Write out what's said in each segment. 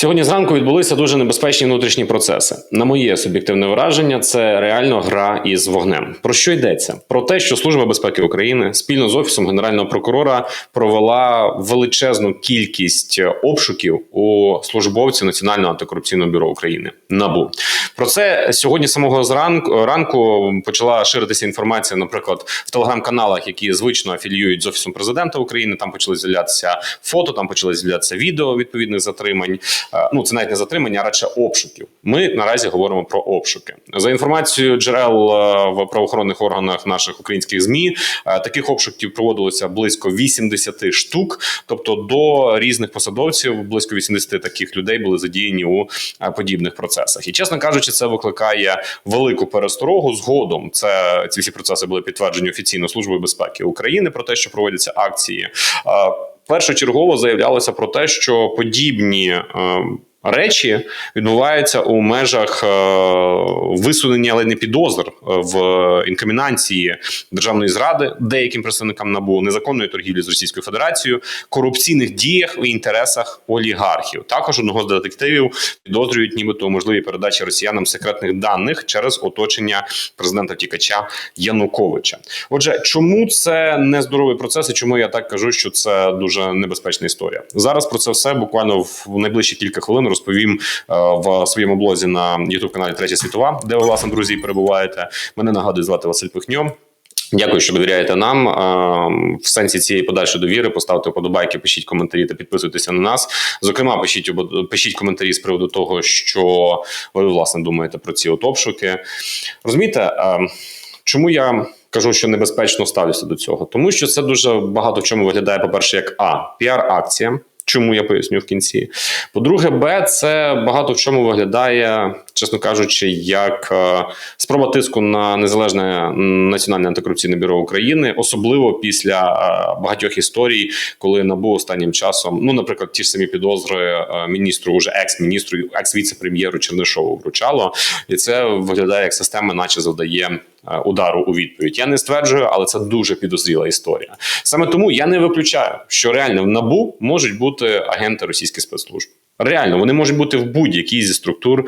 Сьогодні зранку відбулися дуже небезпечні внутрішні процеси. На моє суб'єктивне враження, це реально гра із вогнем. Про що йдеться? Про те, що Служба безпеки України спільно з офісом генерального прокурора провела величезну кількість обшуків у службовців Національного антикорупційного бюро України НАБУ. Про це сьогодні самого зранку ранку почала ширитися інформація, наприклад, в телеграм-каналах, які звично афіліюють з офісом президента України. Там почали з'являтися фото, там почали з'являтися відео відповідних затримань. Е, Ну це навіть не затримання, а радше обшуків. Ми наразі говоримо про обшуки. За інформацією джерел е, в правоохоронних органах наших українських змі, е, таких обшуків проводилося близько 80 штук. Тобто до різних посадовців близько 80 таких людей були задіяні у подібних процесах. І чесно кажучи, це викликає велику пересторогу. Згодом це ці всі процеси були підтверджені офіційно службою безпеки України про те, що проводяться акції. Е, Першочергово заявлялося про те, що подібні е, речі відбуваються у межах е, висунення, але не підозр е, в інкримінації державної зради деяким представникам набу незаконної торгівлі з Російською Федерацією, корупційних діях у інтересах олігархів. Також одного з детективів підозрюють, нібито у можливій передачі росіянам секретних даних через оточення президента втікача Януковича. Отже, чому це нездоровий процес і чому я так кажу, що це дуже небезпечна історія? Зараз про це все буквально в найближчі кілька хвилин розповім е, в своєму блозі на youtube каналі Третя світова, де ви власне друзі перебуваєте. Мене нагадую звати Василь Пихньо. Дякую, що довіряєте нам. Е, В сенсі цієї подальшої довіри поставте вподобайки, пишіть коментарі та підписуйтеся на нас. Зокрема, пишіть пишіть коментарі з приводу того, що ви власне думаєте про ці от обшуки. Розумієте, е, чому я кажу, що небезпечно ставлюся до цього? Тому що це дуже багато в чому виглядає, по-перше, як а піар-акція. Чому я поясню в кінці? По-друге, Б, це багато в чому виглядає, чесно кажучи, як е, спроба тиску на незалежне національне антикорупційне бюро України, особливо після е, багатьох історій, коли набу останнім часом, ну, наприклад, ті ж самі підозри е, міністру, уже екс-міністру, екс-віце-прем'єру Чернишову вручало, і це виглядає як система, наче завдає. Е, Удару у відповідь я не стверджую, але це дуже підозріла історія. Саме тому я не виключаю, що реально в набу можуть бути агенти російських спецслужб. Реально, вони можуть бути в будь-якій зі структур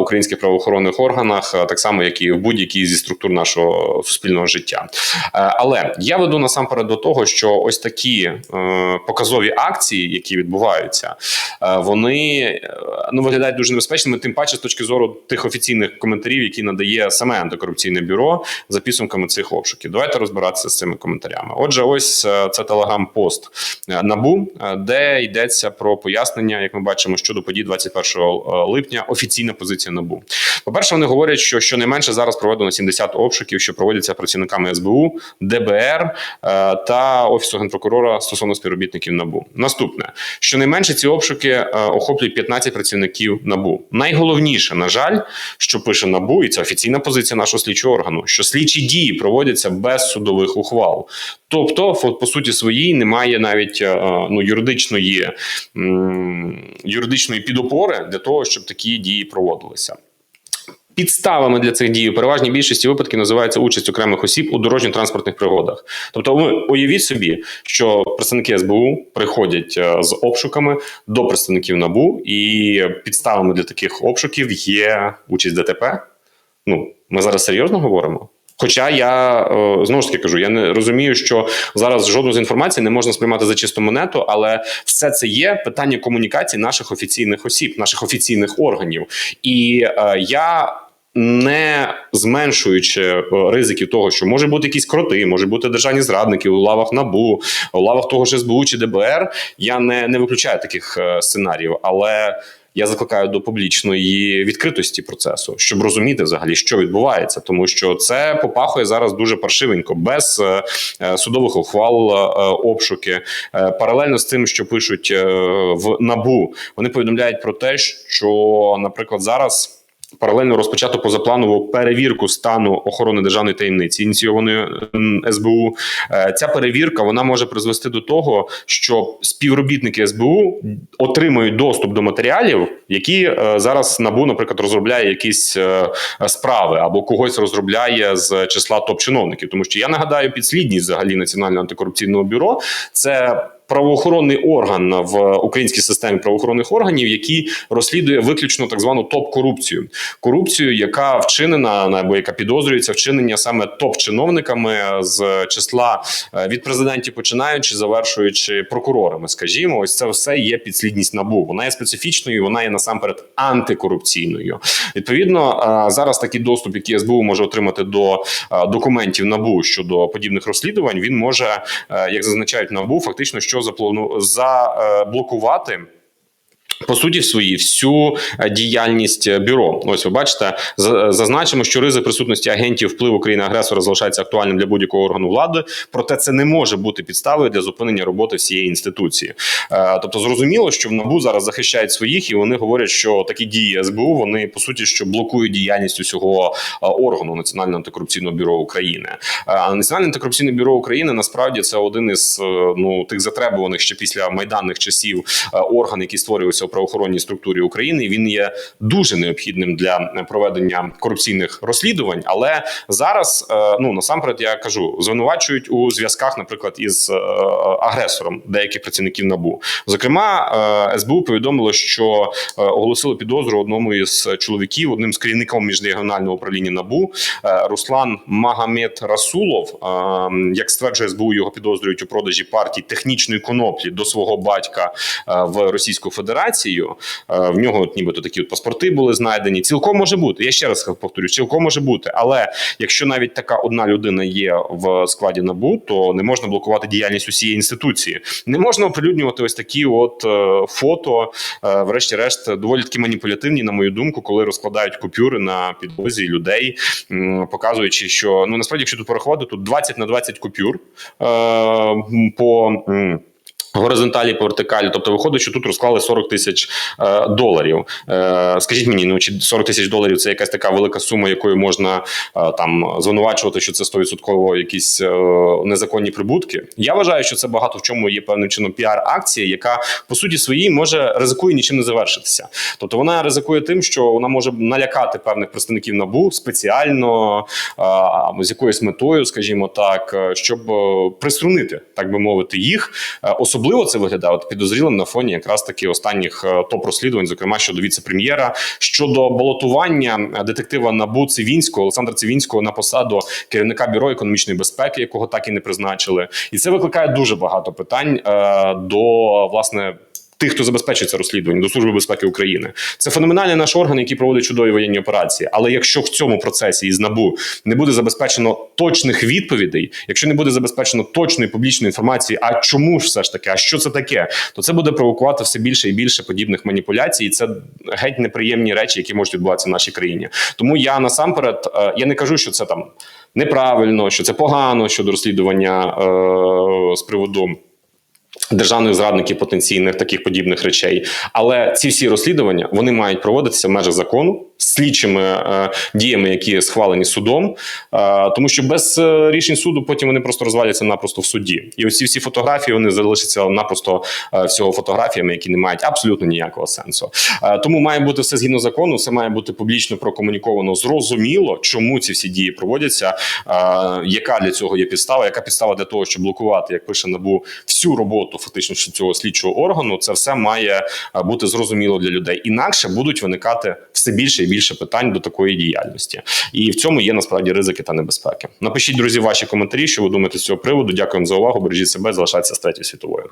українських правоохоронних органах, так само як і в будь-якій зі структур нашого суспільного життя. Але я веду насамперед до того, що ось такі е, показові акції, які відбуваються, е, вони е, ну виглядають дуже небезпечними. Тим паче з точки зору тих офіційних коментарів, які надає саме антикорупційне бюро за підсумками цих обшуків. Давайте розбиратися з цими коментарями. Отже, ось це телеграм-пост набу, де йдеться про пояснення, як ми бачимо, щодо подій 21 липня. Офіційна позиція набу. По перше, вони говорять, що щонайменше зараз проведено 70 обшуків, що проводяться працівниками СБУ, ДБР е, та офісу генпрокурора стосовно співробітників набу. Наступне щонайменше ці обшуки е, охоплюють 15 працівників набу. Найголовніше, на жаль, що пише набу, і це офіційна позиція нашого слідчого органу, що слідчі дії проводяться без судових ухвал. Тобто, по суті своїй немає навіть е, ну юридичної юридичної підопори для того, щоб такі дії проводилися. Підставами для цих дій у переважній більшості випадків називається участь окремих осіб у дорожньо-транспортних пригодах. Тобто, ви уявіть собі, що представники СБУ приходять е, з обшуками до представників НАБУ, і підставами для таких обшуків є участь ДТП. Ну, ми зараз серйозно говоримо. Хоча я е, знову ж таки кажу, я не розумію, що зараз жодну з інформацій не можна сприймати за чисту монету, але все це є питання комунікації наших офіційних осіб, наших офіційних органів. І е, я. Не зменшуючи е, ризиків того, що може бути якісь кроти, може бути державні зрадники у лавах набу, у лавах того ж СБУ чи ДБР. Я не, не виключаю таких е, сценаріїв, але я закликаю до публічної відкритості процесу, щоб розуміти взагалі, що відбувається, тому що це попахує зараз дуже паршивенько, без е, е, судових ухвал, е, обшуки. Паралельно з тим, що пишуть в набу, вони повідомляють про те, що, наприклад, зараз. Паралельно розпочато позапланову перевірку стану охорони державної таємниці, ініційованої СБУ. Е, Ця перевірка вона може призвести до того, що співробітники СБУ отримують доступ до матеріалів, які е, зараз набу, наприклад, розробляє якісь е, справи або когось розробляє з числа топ-чиновників. Тому що я нагадаю, підслідність взагалі національного антикорупційного бюро це правоохоронний орган в українській системі правоохоронних органів, який розслідує виключно так звану топ-корупцію, корупцію, яка вчинена або яка підозрюється вчинення саме топ-чиновниками з числа е, від президентів, починаючи завершуючи прокурорами. Скажімо, ось це все є підслідність набу. Вона є специфічною, вона є насамперед антикорупційною. Відповідно, е, зараз такий доступ, який СБУ може отримати до е, документів набу щодо подібних розслідувань, він може, е, як зазначають набу, фактично що заплану заблокувати. По суті, в своїй всю е, діяльність е, бюро. Ось ви бачите, за- зазначимо, що ризик присутності агентів впливу країни-агресора залишається актуальним для будь-якого органу влади. Проте це не може бути підставою для зупинення роботи всієї інституції. Е, Тобто, зрозуміло, що в НАБУ зараз захищають своїх, і вони говорять, що такі дії СБУ вони по суті що блокують діяльність усього е, органу Національного антикорупційного бюро України. Е, А Національне антикорупційне бюро України насправді це один із е, ну тих затребуваних ще після майданних часів е, орган, який створювався у правоохоронній структурі України. Він є дуже необхідним для проведення корупційних розслідувань. Але зараз, е, ну насамперед, я кажу, звинувачують у зв'язках, наприклад, із е, агресором деяких працівників набу. Зокрема, е, СБУ повідомило, що оголосило підозру одному із чоловіків, одним з керівників міжрегіонального управління набу Руслан Магомед Расулов. Як стверджує СБУ, його підозрюють у продажі партій технічної коноплі до свого батька в Російську Федерацію. Е, В нього нібито такі от паспорти були знайдені. Цілком може бути. Я ще раз повторю, цілком може бути. Але якщо навіть така одна людина є в складі набу, то не можна блокувати діяльність усієї інституції. Не можна оприлюднювати ось такі от е, фото, е, врешті-решт, доволі таки маніпулятивні, на мою думку, коли розкладають купюри на підлозі людей, показуючи, що ну насправді, якщо тут порахувати, тут 20 на 20 купюр по. Горизонталі по вертикалі, тобто виходить, що тут розклали 40 тисяч е, доларів. Е, скажіть мені, ну чи 40 тисяч доларів це якась така велика сума, якою можна е, там звинувачувати, що це 100% якісь е, незаконні прибутки? Я вважаю, що це багато в чому є певним чином піар-акція, яка по суті своїй може ризикує нічим не завершитися. Тобто вона ризикує тим, що вона може налякати певних представників набу спеціально е, з якоюсь метою, скажімо так, е, щоб е, приструнити, так би мовити, їх. Е, Особливо це виглядає от підозрілим на фоні якраз таки останніх е, топ-розслідувань, зокрема щодо віце-прем'єра, щодо балотування е, детектива НАБУ Цивінського Олександра Цивінського на посаду керівника бюро економічної безпеки, якого так і не призначили, і це викликає дуже багато питань е, до власне. Тих, хто забезпечує це розслідування до служби безпеки України, це феноменальний наш орган, який проводить чудові воєнні операції. Але якщо в цьому процесі із набу не буде забезпечено точних відповідей, якщо не буде забезпечено точної публічної інформації, а чому ж все ж таки, а що це таке, то це буде провокувати все більше і більше подібних маніпуляцій. І це геть неприємні речі, які можуть відбуватися в нашій країні. Тому я насамперед е, я не кажу, що це там неправильно, що це погано щодо розслідування е, з приводу державних зрадників потенційних таких подібних речей. Але ці всі розслідування вони мають проводитися в межах закону слідчими е, діями, які схвалені судом, е, тому що без е, рішень суду потім вони просто розваляться напросто в суді. І ось ці всі фотографії вони залишаться напросто всього фотографіями, які не мають абсолютно ніякого сенсу. Тому має бути все згідно закону, все має бути публічно прокомуніковано, зрозуміло, чому ці всі дії проводяться, яка для цього є підстава, яка підстава для того, щоб блокувати, як пише набу, всю роботу фактично цього слідчого органу. Це все має бути зрозуміло для людей. Інакше будуть виникати все більше і більше питань до такої діяльності, і в цьому є насправді ризики та небезпеки. Напишіть, друзі, ваші коментарі, що ви думаєте з цього приводу. Дякуємо за увагу. Бережіть себе, залишайтеся з третьою світовою.